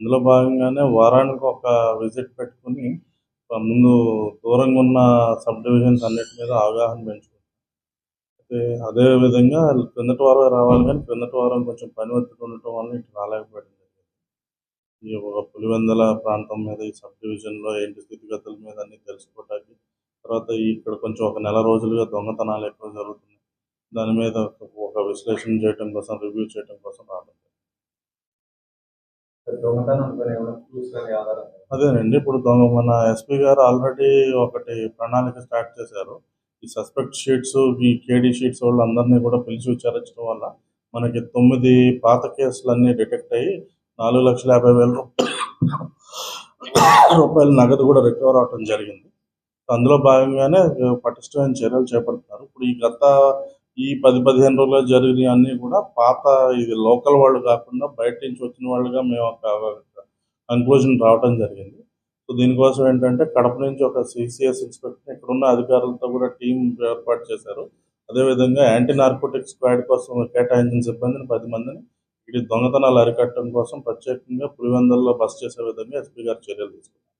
ఇందులో భాగంగానే వారానికి ఒక విజిట్ పెట్టుకుని ముందు దూరంగా ఉన్న సబ్ డివిజన్స్ అన్నిటి మీద అవగాహన పెంచుకుంటాం. అయితే అదే విధంగా క్రిందటి వారం రావాలి కానీ క్రిందటి వారం కొంచెం పని ఒత్తిడి ఉండటం వల్ల ఇటు రాలేకపోయింది ఈ ఒక పులివెందల ప్రాంతం మీద ఈ సబ్ డివిజన్లో ఏంటి స్థితిగతుల మీద అన్ని తెలుసుకోవడానికి తర్వాత ఇక్కడ కొంచెం ఒక నెల రోజులుగా దొంగతనాలు ఎక్కువ జరుగుతున్నాయి. దాని మీద ఒక విశ్లేషణ చేయడం కోసం రివ్యూ చేయడం కోసం రావడం అదేనండి. ఇప్పుడు దొంగ మన ఎస్పీ గారు ఆల్రెడీ ఒకటి ప్రణాళిక స్టార్ట్ చేశారు. ఈ సస్పెక్ట్ షీట్స్ ఈ కేడీ షీట్స్ వాళ్ళు అందరినీ కూడా పిలిచి విచారించడం వల్ల మనకి తొమ్మిది పాత కేసులన్నీ డిటెక్ట్ అయ్యి నాలుగు లక్షల యాభై వేల రూపాయలు రూపాయల నగదు కూడా రికవర్ అవటం జరిగింది. అందులో భాగంగానే పటిష్టమైన చర్యలు చేపడుతున్నారు. ఇప్పుడు ఈ గత ఈ పది పదిహేను రోజుల్లో జరిగినవి అన్నీ కూడా పాత ఇది లోకల్ వాళ్ళు కాకుండా బయట నుంచి వచ్చిన వాళ్ళుగా మేము ఒక కంక్లూజన్ రావడం జరిగింది. సో దీనికోసం ఏంటంటే కడప నుంచి ఒక సిసిఎస్ ఇన్స్పెక్టర్ ఇక్కడున్న అధికారులతో కూడా టీం ఏర్పాటు చేశారు. అదేవిధంగా యాంటీ నార్కోటిక్ స్క్వాడ్ కోసం కేటాయించిన సిబ్బందిని పది మందిని ఇది దొంగతనాలు అరికట్టడం కోసం ప్రత్యేకంగా పులివెందుల్లో బస్ చేసే విధంగా ఎస్పీ గారు చర్యలు తీసుకున్నారు.